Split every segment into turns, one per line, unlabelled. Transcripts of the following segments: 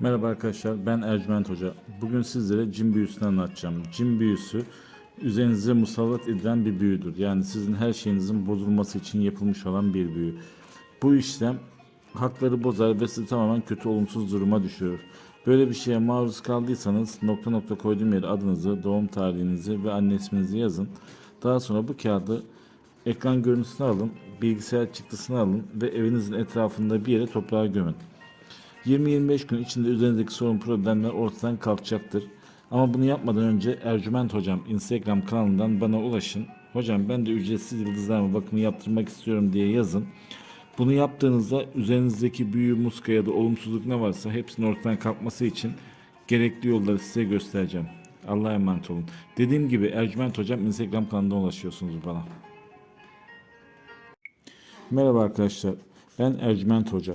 Merhaba arkadaşlar ben Ercüment Hoca. Bugün sizlere cin büyüsünü anlatacağım. Cin büyüsü üzerinize musallat edilen bir büyüdür. Yani sizin her şeyinizin bozulması için yapılmış olan bir büyü. Bu işlem hakları bozar ve sizi tamamen kötü olumsuz duruma düşürür. Böyle bir şeye maruz kaldıysanız nokta nokta koyduğum yere adınızı, doğum tarihinizi ve anne isminizi yazın. Daha sonra bu kağıdı ekran görüntüsünü alın, bilgisayar çıktısını alın ve evinizin etrafında bir yere toprağa gömün. 20-25 gün içinde üzerinizdeki sorun problemler ortadan kalkacaktır. Ama bunu yapmadan önce Ercüment Hocam Instagram kanalından bana ulaşın. Hocam ben de ücretsiz yıldızlarma bakımı yaptırmak istiyorum diye yazın. Bunu yaptığınızda üzerinizdeki büyü, muska ya da olumsuzluk ne varsa hepsinin ortadan kalkması için gerekli yolları size göstereceğim. Allah'a emanet olun. Dediğim gibi Ercüment Hocam Instagram kanalından ulaşıyorsunuz bana. Merhaba arkadaşlar. Ben Ercüment Hoca.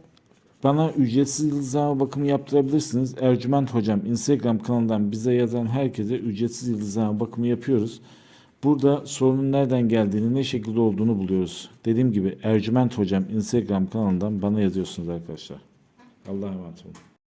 bana ücretsiz yıldızlama bakımı yaptırabilirsiniz. Ercüment Hocam Instagram kanalından bize yazan herkese ücretsiz yıldızlama bakımı yapıyoruz. Burada sorunun nereden geldiğini, ne şekilde olduğunu buluyoruz. Dediğim gibi Ercüment Hocam Instagram kanalından bana yazıyorsunuz arkadaşlar. Allah'a emanet olun.